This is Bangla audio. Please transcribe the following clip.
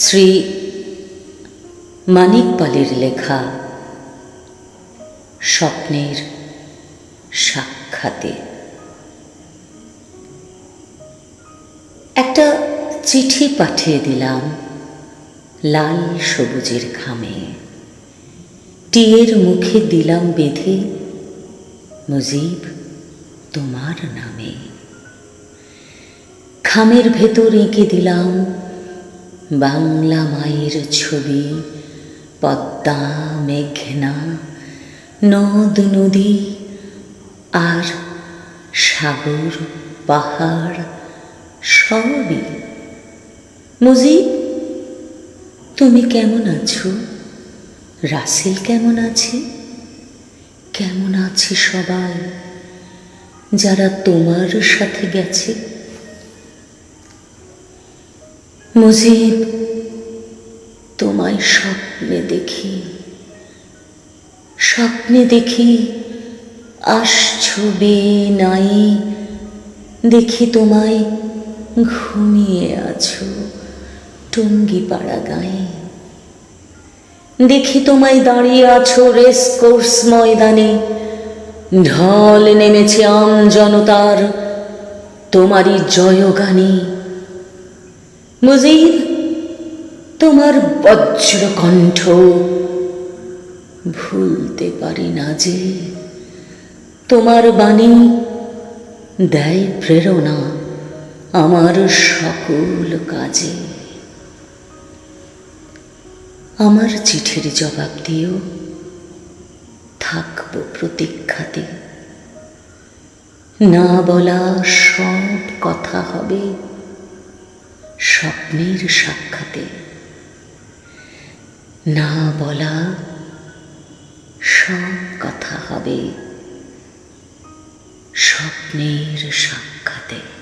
শ্রী মানিক পালের লেখা স্বপ্নের সাক্ষাতে। একটা চিঠি পাঠিয়ে দিলাম লাল সবুজের খামে টিয়ের মুখে দিলাম বেঁধে মুজিব তোমার নামে। খামের ভেতর এঁকে দিলাম বাংলা মায়ের ছবি, পদ্মা, মেঘনা, নদ, নদী আর সাগর, পাহাড় সবই। মুজিব তুমি কেমন আছো? রাসেল কেমন আছে? কেমন আছে সবাই? যারা তোমার সাথে গেছে মুজিব, তোমায় স্বপ্নে দেখি। স্বপ্নে দেখি আসছো নাই, দেখি তোমায় ঘুমিয়ে আছো টঙ্গি পাড়া গায়ে। দেখি তোমায় দাঁড়িয়ে আছো রেস কোর্স ময়দানে, ঢল নেমেছে আম জনতার, তোমারই জয়গানে। মুজিব, তোমার বজ্র কণ্ঠ ভুলতে পারি না যে, তোমার বাণী দেয় প্রেরণা আমার সকল কাজে। আমার চিঠির জবাব দিও, থাকব প্রতীক্ষাতে। না বলা সব কথা হবে। স্বপ্নের সাক্ষাতে। না বলা সব কথা হবে স্বপ্নের সাক্ষাতে।